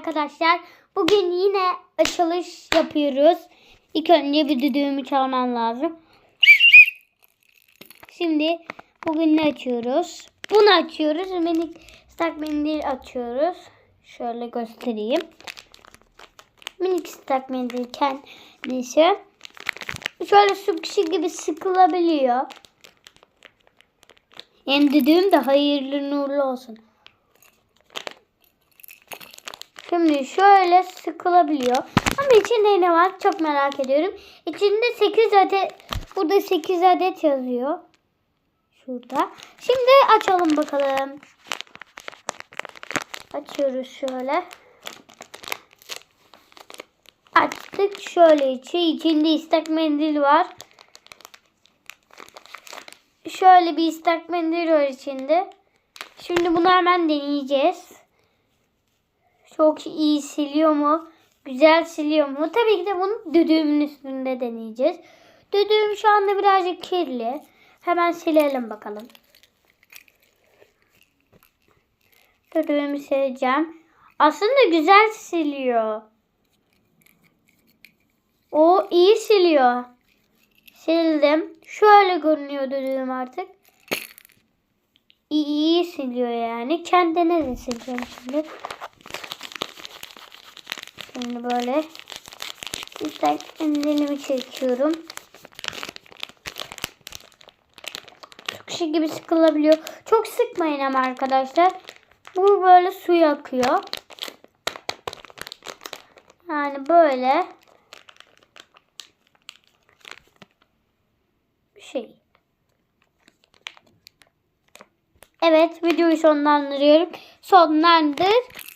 arkadaşlar. Bugün yine açılış yapıyoruz. İlk önce bir düdüğümü çalmam lazım. Şimdi bugün ne açıyoruz? Bunu açıyoruz. Minik ıslak mendil açıyoruz. Şöyle göstereyim. Minik ıslak mendil kendisi. Şöyle sıkışı gibi sıkılabiliyor. Hem düdüğüm de hayırlı nurlu olsun. Şimdi şöyle sıkılabiliyor. Ama içinde ne var çok merak ediyorum. İçinde 8 adet burada 8 adet yazıyor. Şurada. Şimdi açalım bakalım. Açıyoruz şöyle. Açtık şöyle içi. İçinde ıslak mendil var. Şöyle bir ıslak mendil var içinde. Şimdi bunu hemen deneyeceğiz. Çok iyi siliyor mu? Güzel siliyor mu? Tabii ki de bunu düdüğümün üstünde deneyeceğiz. Düdüğüm şu anda birazcık kirli. Hemen silelim bakalım. Düdüğümü sileceğim. Aslında güzel siliyor. O iyi siliyor. Sildim. Şöyle görünüyor düdüğüm artık. İyi, iyi siliyor yani. Kendine de sileceğim şimdi. Şimdi böyle işte elimi çekiyorum. Çok şey gibi sıkılabiliyor. Çok sıkmayın ama arkadaşlar. Bu böyle su akıyor. Yani böyle şey. Evet videoyu sonlandırıyorum. Sonlandır.